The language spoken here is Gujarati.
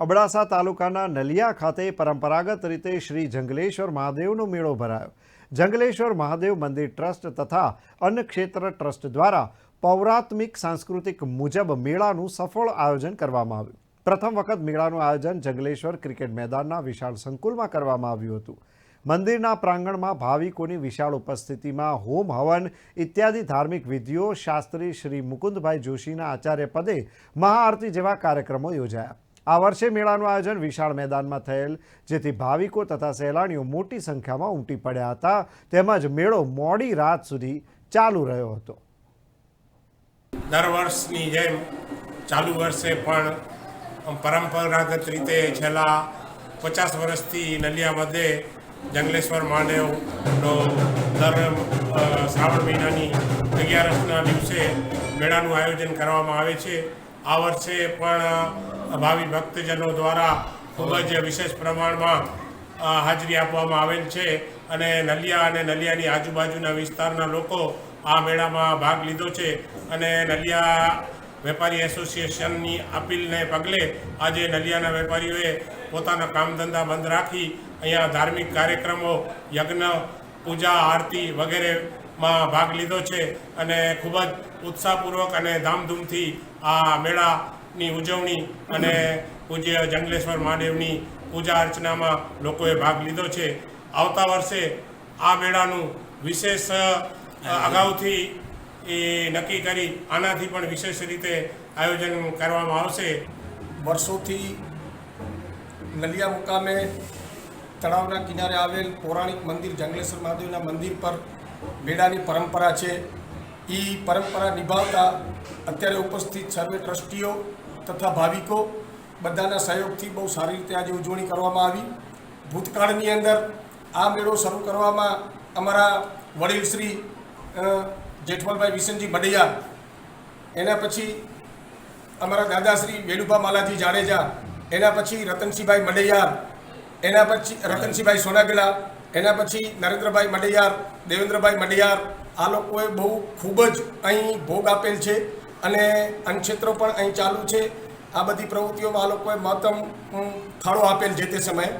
અબડાસા તાલુકાના નલિયા ખાતે પરંપરાગત રીતે શ્રી જંગલેશ્વર મહાદેવનો મેળો ભરાયો. જંગલેશ્વર મહાદેવ મંદિર ટ્રસ્ટ તથા અન્ન ક્ષેત્ર ટ્રસ્ટ દ્વારા પૌરાત્મિક સાંસ્કૃતિક મુજબ મેળાનું સફળ આયોજન કરવામાં આવ્યું. પ્રથમ વખત મેળાનું આયોજન જંગલેશ્વર ક્રિકેટ મેદાનના વિશાળ સંકુલમાં કરવામાં આવ્યું હતું. મંદિરના પ્રાંગણમાં ભાવિકોની વિશાળ ઉપસ્થિતિમાં હોમ હવન ઇત્યાદિ ધાર્મિક વિધિઓ શાસ્ત્રી શ્રી મુકુંદભાઈ જોશીના આચાર્ય પદે મહાઆરતી જેવા કાર્યક્રમો યોજાયા. આ વર્ષે મેળાનું આયોજન વિશાળ મેદાનમાં થયેલ, જેથી ભાવિકો તથા સહેલાણીઓ મોટી સંખ્યામાં ઉમટી પડ્યા હતા. તેમજ મેળો મોડી રાત સુધી ચાલુ રહ્યો હતો. દર વર્ષની જેમ ચાલુ વર્ષે પણ પરંપરાગત રીતે છેલ્લા પચાસ વર્ષથી નલિયા મધ્યે જંગલેશ્વર મહાદેવનો દર શ્રાવણ મહિનાની અગિયારસના દિવસે મેળાનું આયોજન કરવામાં આવે છે. આ વર્ષે પણ ભાવિ ભક્તજનો દ્વારા ખૂબ જ વિશેષ પ્રમાણમાં હાજરી આપવામાં આવેલ છે અને નલિયા અને નલિયાની આજુબાજુના વિસ્તારના લોકો આ મેળામાં ભાગ લીધો છે અને નલિયા વેપારી એસોસિએશનની અપીલને પગલે આજે નલિયાના વેપારીઓએ પોતાના કામ ધંધા બંધ રાખી અહીંયા ધાર્મિક કાર્યક્રમો, યજ્ઞ, પૂજા, આરતી વગેરેમાં ભાગ લીધો છે અને ખૂબ જ ઉત્સાહપૂર્વક અને ધામધૂમથી આ મેળાની ઉજવણી અને પૂજ્ય જંગલેશ્વર મહાદેવની પૂજા અર્ચનામાં લોકોએ ભાગ લીધો છે. આવતા વર્ષે આ મેળાનું વિશેષ અગાઉથી એ નક્કી કરી આનાથી પણ વિશેષ રીતે આયોજન કરવામાં આવશે. વર્ષોથી નલિયા મુકામે તળાવના કિનારે આવેલ પૌરાણિક મંદિર જંગલેશ્વર મહાદેવના મંદિર પર મેળાની પરંપરા છે. એ પરંપરા નિભાવતા અત્યારે ઉપસ્થિત સર્વે ટ્રસ્ટીઓ તથા ભાવિકો બધાના સહયોગથી બહુ સારી રીતે આજે ઉજવણી કરવામાં આવી. ભૂતકાળની અંદર આ મેળો શરૂ કરવામાં અમારા વડીલ શ્રી જેઠમલભાઈ વિસનજી મડૈયા એના પછી અમારા દાદાશ્રી વેલુભા માલાજી જાડેજા, એના પછી રતનસિંહભાઈ મડૈયાર એના પછી રતનસિંહભાઈ સોનાગલા એના પછી નરેન્દ્રભાઈ મડિયાર દેવેન્દ્રભાઈ મડિયાર આ લોકોએ બહુ ખૂબ જ અહીં ભોગ આપેલ છે અને અન્નક્ષેત્રો પણ અહીં ચાલુ છે. આ બધી પ્રવૃત્તિઓમાં આ લોકોએ મહત્તમ ફાળો આપેલ જે તે સમયે.